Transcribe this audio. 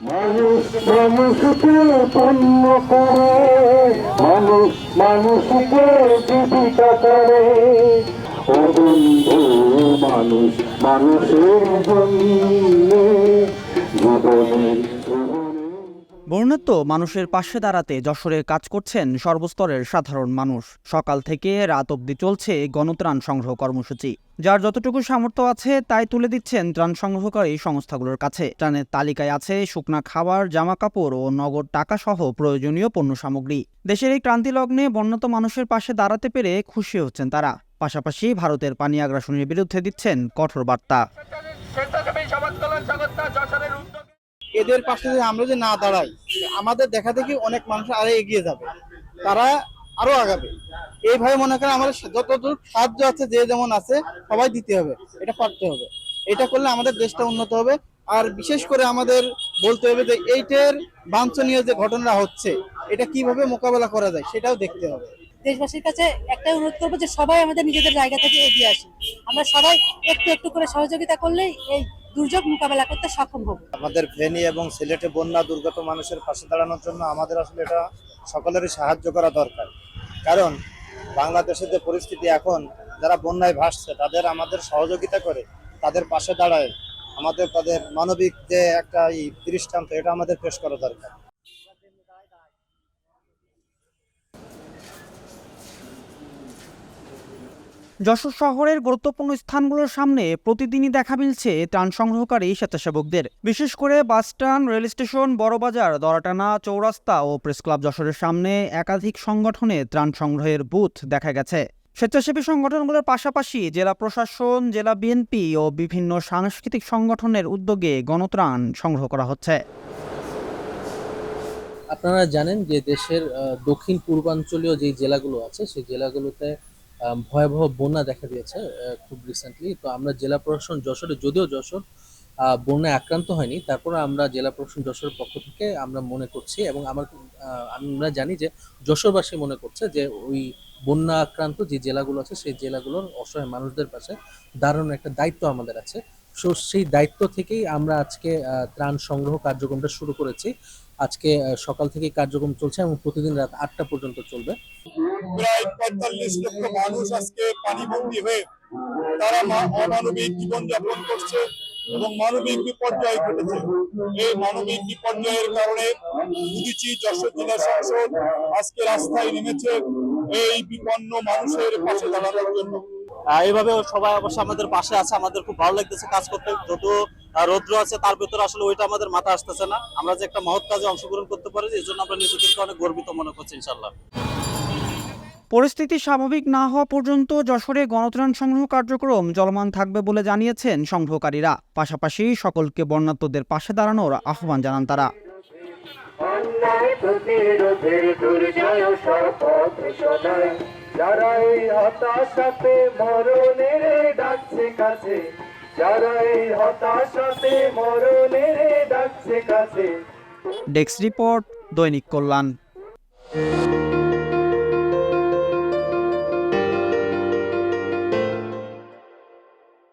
মানুষ মানুষকে পণ্য করে। মানুষ মানুষকে জীবিকা করে। ও বন্ধু মানুষ মানুষের জন্য বর্ণাত্য মানুষের পাশে দাঁড়াতে যশোরে কাজ করছেন সর্বস্তরের সাধারণ মানুষ। সকাল থেকে রাত অবধি চলছে গণত্রাণ সংগ্রহ কর্মসূচি। যার যতটুকু সামর্থ্য আছে, তাই তুলে দিচ্ছেন ত্রাণ সংগ্রহকারী সংস্থাগুলোর কাছে। ত্রাণের তালিকায় আছে শুকনা খাবার জামা কাপড় ও নগদ টাকা সহ প্রয়োজনীয় পণ্য সামগ্রী। দেশের এই ক্রান্তি লগ্নে বন্যত মানুষের পাশে দাঁড়াতে পেরে খুশি হচ্ছেন তারা। পাশাপাশি ভারতের পানি আগ্রাসনের বিরুদ্ধে দিচ্ছেন কঠোর বার্তা স্বেচ্ছাসেবী সমাজ কল্যাণ সংস্থা যশোরের উদ্যোগে এদের পাশে যদি আমরা যদি না দাঁড়াই, আমাদের দেখা দেখি অনেক মানুষ আরও এগিয়ে যাবে। তারা আরও আগাবে। এইভাবে মনে করেন আমাদের যতদূর সাহায্য আছে, যে যেমন আছে, সবাই দিতে হবে। এটা পারতে হবে। এটা করলে আমাদের দেশটা উন্নত হবে। আর বিশেষ করে আমাদের বলতে হবে যে, এইটার বাঞ্ছনীয় যে ঘটনা হচ্ছে, এটা কীভাবে মোকাবেলা করা যায়, সেটাও দেখতে হবে। দেশবাসীর কাছে একটাই অনুরোধ করব যে, সবাই আমাদের নিজেদের জায়গা থেকে এগিয়ে আসি আমরা সবাই একটু একটু করে সহযোগিতা করলেই এই দুর্যোগ মোকাবেলা করতে সক্ষম হব। আমাদের ফেনী এবং সিলেটে বন্যা, দুর্গত মানুষের পাশে দাঁড়ানোর জন্য আমাদের আসলে এটা সকলেরই সাহায্য করা দরকার। কারণ বাংলাদেশের যে পরিস্থিতি এখন, যারা বন্যায় ভাসছে, তাদের আমাদের সহযোগিতা করে তাদের পাশে দাঁড়ায় আমাদের, তাদের মানবিক যে একটা এই দৃষ্টান্ত, এটা আমাদের পেশ করা দরকার। যশোর শহরের গুরুত্বপূর্ণ স্থানগুলোর সামনে প্রতিদিনই দেখা মিলছে ত্রাণ সংগ্রহকারী স্বেচ্ছাসেবকদের। বিশেষ করে bus stand rail station, Barabazar, Daratana, Chourasta ও প্রেস ক্লাব যশোরের সামনে একাধিক সংগঠনে ত্রাণ সংগ্রহের বুথ দেখা গেছে। স্বেচ্ছাসেবী সংগঠনগুলোর পাশাপাশি জেলা প্রশাসন, জেলা বিএনপি ও বিভিন্ন সাংস্কৃতিক সংগঠনের উদ্যোগে গণত্রাণ সংগ্রহ করা হচ্ছে। আপনারা জানেন যে দেশের দক্ষিণ পূর্বাঞ্চলীয় যে জেলাগুলো আছে, সেই জেলাগুলোতে ভয়াবহ বন্যা দেখা দিয়েছে খুব রিসেন্টলি তো আমরা জেলা প্রশাসন যশোরে, যদিও যশোর বন্যায় আক্রান্ত হয়নি, তারপরে আমরা জেলা প্রশাসন যশোরের পক্ষ থেকে আমরা মনে করছি এবং আমার আমরা জানি যে যশোরবাসী মনে করছে যে ওই বন্যা আক্রান্ত যে জেলাগুলো আছে, সেই জেলাগুলোর অসহায় মানুষদের পাশে দাঁড়ানোর একটা দায়িত্ব আমাদের আছে। সো, সেই দায়িত্ব থেকেই আমরা আজকে ত্রাণ সংগ্রহ কার্যক্রমটা শুরু করেছি। আজকে সকাল থেকে কার্যক্রম চলছে এবং প্রতিদিন রাত আটটা পর্যন্ত চলবে। প্রায় পঁয়তাল্লিশ লক্ষ মানুষ আজকে হয়ে তারা অমানবিক জীবনযাপন করছে এবং মানবিক বিপর্যয় ঘটেছে। এই মানবিক বিপর্যয়ের কারণে যশোর জেলা সংসদ আজকে রাস্তায় নেমেছে এই বিপন্ন মানুষের পাশে দাঁড়ানোর জন্য। এইভাবে সবাই অবশ্য আমাদের পাশে আছে আমাদের খুব ভালো লাগতেছে কাজ করতে। আহ, রৌদ্র আছে তার ভেতরে আসলে ওইটা আমাদের মাথা আসতেছে না। আমরা যে একটা মহৎ কাজে অংশগ্রহণ করতে পারি এই জন্য আমরা নিজেদেরকে অনেক গর্বিত মনে করছি ইনশাল্লাহ। পরিস্থিতি স্বাভাবিক না হওয়া পর্যন্ত যশোরে গণত্রাণ সংগ্রহ কার্যক্রম চলমান থাকবে বলে জানিয়েছেন সংগ্রহকারীরা। পাশাপাশি সকলকে বর্ণাত্মদের পাশে দাঁড়ানোর আহ্বান জানান তারা। অন্যায় প্রতিরোধের দুর্জয় শপথ শোনায় যারা এই হতাশাতে মরণের ডাকছে কাছে যারা এই হতাশাতে মরণের ডাকছে কাছে। ডেস্ক রিপোর্ট দৈনিক কল্যাণ।